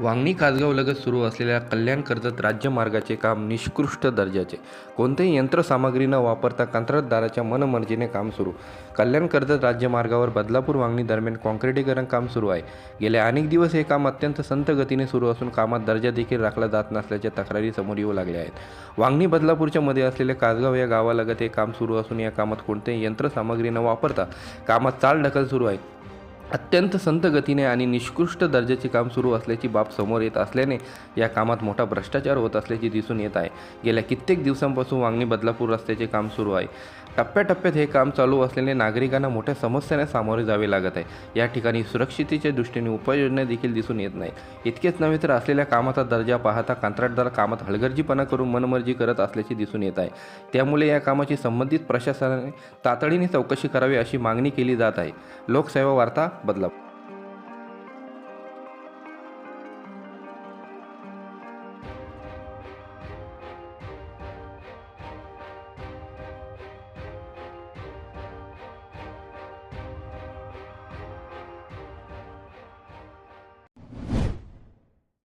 वांगणी खासगावलगत सुरू असलेल्या कल्याण कर्जत राज्यमार्गाचे काम निष्कृष्ट दर्जाचे. कोणतेही यंत्रसामग्री न वापरता कंत्राटदाराच्या मनमर्जीने काम सुरू. कल्याण कर्जत राज्यमार्गावर बदलापूर वांगणी दरम्यान काँक्रिटीकरण काम सुरू आहे. गेले अनेक दिवस हे काम अत्यंत संत गतीने सुरू असून कामात दर्जा देखील राखला जात नसल्याच्या तक्रारी समोर येऊ लागल्या आहेत. वांगणी बदलापूरच्या मध्ये असलेले कासगाव या गावालगत हे काम सुरू असून या कामात कोणतेही यंत्रसामग्री न वापरता कामात चालढकल सुरू आहे. अत्यंत संत गतीने आणि निष्कृष्ट दर्जाचे काम सुरू असल्याची बाब समोर येत असल्याने या कामात मोठा भ्रष्टाचार होत असल्याचे दिसून येत आहे. गेल्या कित्येक दिवसांपासून वांगणी बदलापूर रस्त्याचे काम सुरू आहे. टप्प्याटप्प्यात हे काम चालू असल्याने नागरिकांना मोठ्या समस्यांना सामोरे जावे लागत आहे. या ठिकाणी सुरक्षितेच्या दृष्टीने उपाययोजना देखील दिसून येत नाही इतकेच नव्हे तर असलेल्या कामाचा दर्जा पाहता कंत्राटदार कामात हलगर्जीपणा करून मनमर्जी करत असल्याचे दिसून येत आहे. त्यामुळे या कामाची संबंधित प्रशासनाने तातडीने चौकशी करावी अशी मागणी केली जात आहे. लोकसेवा वार्ता बदलापूर